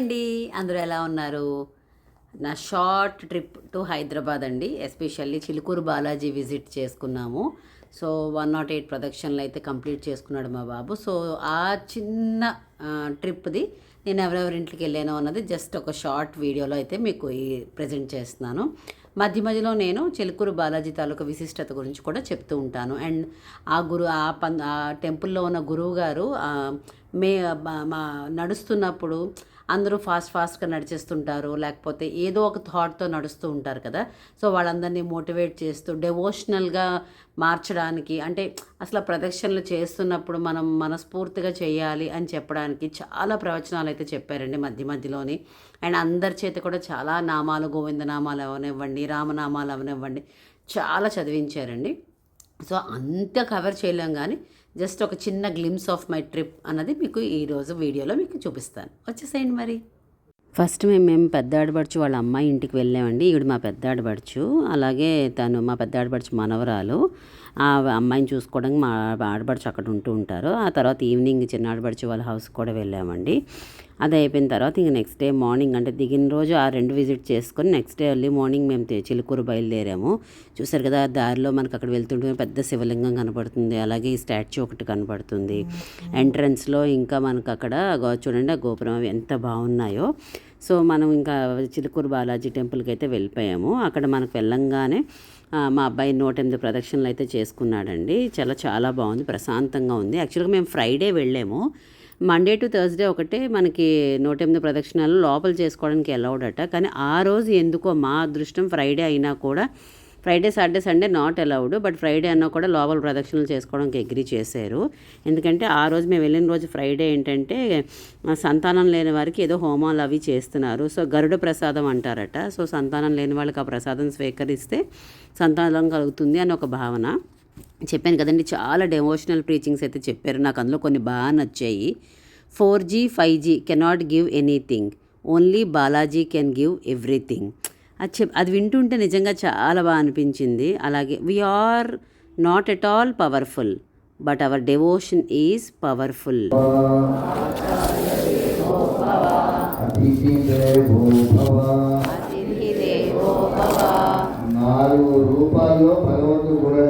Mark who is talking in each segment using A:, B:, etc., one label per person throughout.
A: అండి. అందరూ ఎలా ఉన్నారు? నా షార్ట్ ట్రిప్ టు హైదరాబాద్ అండి. ఎస్పెషల్లీ చిలుకూరు బాలాజీ విజిట్ చేసుకున్నాము. సో వన్ నాట్ ఎయిట్ ప్రొడక్షన్లు అయితే కంప్లీట్ చేసుకున్నాడు మా బాబు. సో ఆ చిన్న ట్రిప్ది నేను ఎవరెవరింటికి వెళ్ళానో అన్నది జస్ట్ ఒక షార్ట్ వీడియోలో అయితే మీకు ఈ ప్రజెంట్ చేస్తున్నాను. మధ్య మధ్యలో నేను చిలుకూరు బాలాజీ తాలూకా విశిష్టత గురించి కూడా చెప్తూ ఉంటాను. అండ్ ఆ గురు ఆ పం ఆ టెంపుల్లో ఉన్న గురువు గారు మే మా నడుస్తున్నప్పుడు అందరూ ఫాస్ట్ ఫాస్ట్గా నడిచేస్తుంటారు లేకపోతే ఏదో ఒక థాట్తో నడుస్తూ ఉంటారు కదా. సో వాళ్ళందరినీ మోటివేట్ చేస్తూ డెవోషనల్గా మార్చడానికి అంటే అసలు ప్రదక్షిణలు చేస్తున్నప్పుడు మనం మనస్ఫూర్తిగా చేయాలి అని చెప్పడానికి చాలా ప్రవచనాలు అయితే చెప్పారండి మధ్య మధ్యలోని. అండ్ అందరి చేత కూడా చాలా నామాలు గోవింద నామాలు అవనివ్వండి రామనామాలు అవనివ్వండి చాలా చదివించారండి. సో అంత కవర్ చేయలేం కానీ జస్ట్ ఒక చిన్న గ్లిమ్స్ ఆఫ్ మై ట్రిప్ అన్నది మీకు ఈరోజు వీడియోలో మీకు చూపిస్తాను. వచ్చేసేయండి మరి. ఫస్ట్ మేము మేము పెద్ద ఆడబడుచు వాళ్ళ అమ్మాయి ఇంటికి వెళ్ళామండి. ఈవిడ మా పెద్ద ఆడబడుచు అలాగే తను మా పెద్ద ఆడబడుచు మనవరాలు. ఆ అమ్మాయిని చూసుకోవడానికి మా ఆడబడుచు అక్కడ ఉంటూ ఉంటారు. ఆ తర్వాత ఈవినింగ్ చిన్న ఆడబడుచు వాళ్ళ హౌస్ కూడా వెళ్ళామండి. అది అయిపోయిన తర్వాత ఇంక నెక్స్ట్ డే మార్నింగ్ అంటే దిగిన రోజు ఆ రెండు విజిట్ చేసుకొని నెక్స్ట్ డే ఎర్లీ మార్నింగ్ మేము చిలుకూరు బయలుదేరాము. చూసారు కదా దారిలో మనకు అక్కడ వెళ్తుంటే పెద్ద శివలింగం కనపడుతుంది. అలాగే ఈ స్టాచ్యూ ఒకటి కనపడుతుంది. ఎంట్రన్స్లో ఇంకా మనకు అక్కడ చూడండి ఆ గోపురం అవి ఎంత బాగున్నాయో. సో మనం ఇంకా చిలుకూరు బాలాజీ టెంపుల్కి అయితే వెళ్ళిపోయాము. అక్కడ మనకు వెళ్ళంగానే మా అబ్బాయి నూట ఎనిమిది ప్రదక్షిణలు అయితే చేసుకున్నాడండి. చాలా చాలా బాగుంది ప్రశాంతంగా ఉంది. యాక్చువల్గా మేము ఫ్రైడే వెళ్ళాము. మండే టు థర్స్డే ఒకటే మనకి నూట ఎనిమిది ప్రదక్షిణాలు లోపల చేసుకోవడానికి అలౌడ్ అట. కానీ ఆ రోజు ఎందుకో మా అదృష్టం ఫ్రైడే అయినా కూడా Friday Saturday Sunday not allowed but Friday అన్నా కూడా లోపల ప్రదక్షిణలు చేసుకోవడానికి అగ్రి చేశారు. ఎందుకంటే ఆ రోజు మేము వెళ్ళిన రోజు ఫ్రైడే ఏంటంటే సంతానం లేని వారికి ఏదో హోమాలు అవి చేస్తున్నారు. సో గరుడ ప్రసాదం అంటారట. సో సంతానం లేని వాళ్ళకి ఆ ప్రసాదం స్వీకరిస్తే సంతానం కలుగుతుంది అని ఒక భావన. చెప్పాను కదండి చాలా డెవోషనల్ ప్రీచింగ్స్ అయితే చెప్పారు. నాకు అందులో కొన్ని బాగా నచ్చాయి. Four G five G cannot give anything only Balaji can give everything అది చెప్ అది వింటుంటే నిజంగా చాలా బాగా అనిపించింది. అలాగే we are not at all powerful but our devotion is powerful
B: నాలుగు రూపాల్లో భగవంతుడు కూడా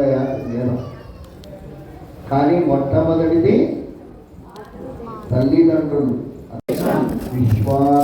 B: కానీ మొట్టమొదటిది తల్లిదండ్రులు.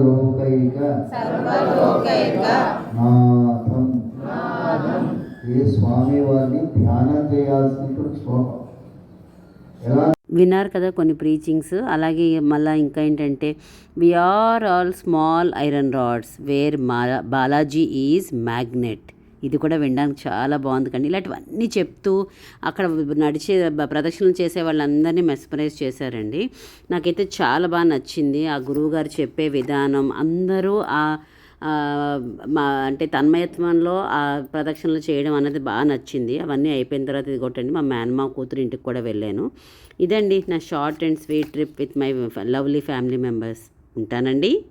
B: సర్వలోకైక. నాథం. ఈ స్వామి వారిని ధ్యానం చేయాల్సినటువంటి శ్లోకం. ఎలా?
A: విన్నారు కదా కొన్ని ప్రీచింగ్స్ అలాగే మళ్ళీ ఇంకా ఏంటంటే we are all small iron rods where Balaji is magnet ఇది కూడా వినడానికి చాలా బాగుంది కండి ఇలాంటివన్నీ చెప్తూ అక్కడ నడిచే బ- ప్రదక్షిణలు చేసే వాళ్ళందరినీ మెస్పరైజ్ చేశారండి. నాకైతే చాలా బాగా నచ్చింది ఆ గురువుగారు చెప్పే విధానం. అందరూ ఆ ఆ, మా అంటే తన్మయత్వంలో ఆ ప్రదక్షిణలు చేయడం అనేది బాగా నచ్చింది. అవన్నీ అయిపోయిన తర్వాత ఇది కొట్టండి. మా మేనమా కూతురు ఇంటికి కూడా వెళ్ళాను. ఇదండి నా short and sweet trip with my lovely family members. ఉంటానండి.